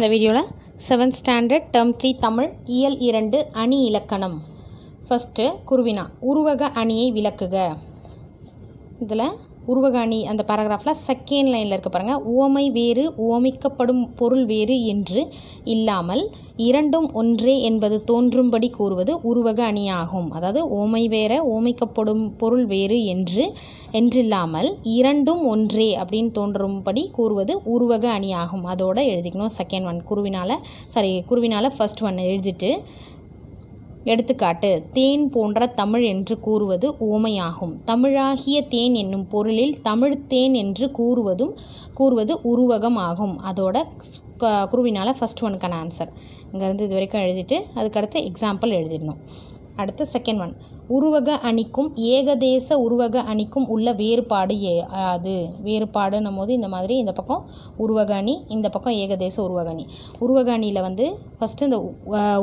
இந்த வீடியோவில் seventh standard term three Tamil இயல் இரண்டு அணி இலக்கணம். ஃபஸ்ட்டு குருவினா உருவக அணியை விளக்குக. இதில் உருவக அணி அந்த பேராகிராஃபில் செகண்ட் லைனில் இருக்க பாருங்கள் உவமை வேறு உவமிக்கப்படும் பொருள் வேறு என்று இல்லாமல் இரண்டும் ஒன்றே என்பது தோன்றும்படி கூறுவது உருவக அணியாகும். அதாவது உவமை வேற உவமிக்கப்படும் பொருள் வேறு என்று என்றில்லாமல் இரண்டும் ஒன்றே அப்படின்னு தோன்றும்படி கூறுவது உருவக அணியாகும். அதோடு எழுதிக்கணும் செகண்ட் ஒன் குருவினால் சாரி குருவினால் ஃபர்ஸ்ட் ஒன் எழுதிட்டு எடுத்துக்காட்டு தேன் போன்ற தமிழ் என்று கூறுவது உவமையாகும் தமிழாகிய தேன் என்னும் பொருளில் தமிழ் தேன் என்று கூறுவதும் கூறுவது உருவகம் ஆகும். அதோட குருவினால் ஃபஸ்ட் ஒனுக்கான ஆன்சர் இங்கேருந்து இது வரைக்கும் எழுதிட்டு அதுக்கடுத்து எக்ஸாம்பிள் எழுதிடணும். அடுத்து செகண்ட் ஒன் உருவக அணிக்கும் ஏகதேச உருவக அணிக்கும் உள்ள வேறுபாடு ஏ அது. வேறுபாடுன்னும் போது இந்த மாதிரி இந்த பக்கம் உருவக அணி இந்த பக்கம் ஏகதேச உருவக அணி. உருவக அணியில் வந்து ஃபஸ்ட்டு இந்த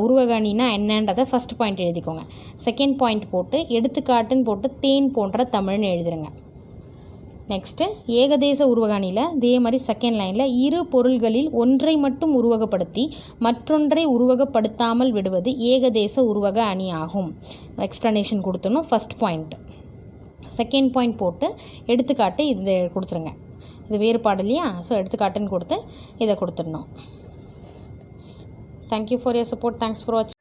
உருவக அணினா என்னன்றதை ஃபஸ்ட் பாயிண்ட் எழுதிக்கோங்க. செகண்ட் பாயிண்ட் போட்டு எடுத்துக்காட்டுன்னு போட்டு தேன் போன்ற தமிழ்னு எழுதிருங்க. நெக்ஸ்ட்டு ஏகதேச உருவகாணியில் இதே மாதிரி செகண்ட் லைனில் இரு பொருள்களில் ஒன்றை மட்டும் உருவகப்படுத்தி மற்றொன்றை உருவகப்படுத்தாமல் விடுவது ஏகதேச உருவக அணி ஆகும் எக்ஸ்ப்ளனேஷன் கொடுத்துடணும் ஃபஸ்ட் பாயிண்ட் செகண்ட் பாயிண்ட் போட்டு எடுத்துக்காட்டு இது கொடுத்துருங்க. இது வேறுபாடு இல்லையா? ஸோ எடுத்துக்காட்டுன்னு கொடுத்து இதை கொடுத்துடணும். Thank you for your support thanks for வாட்சிங்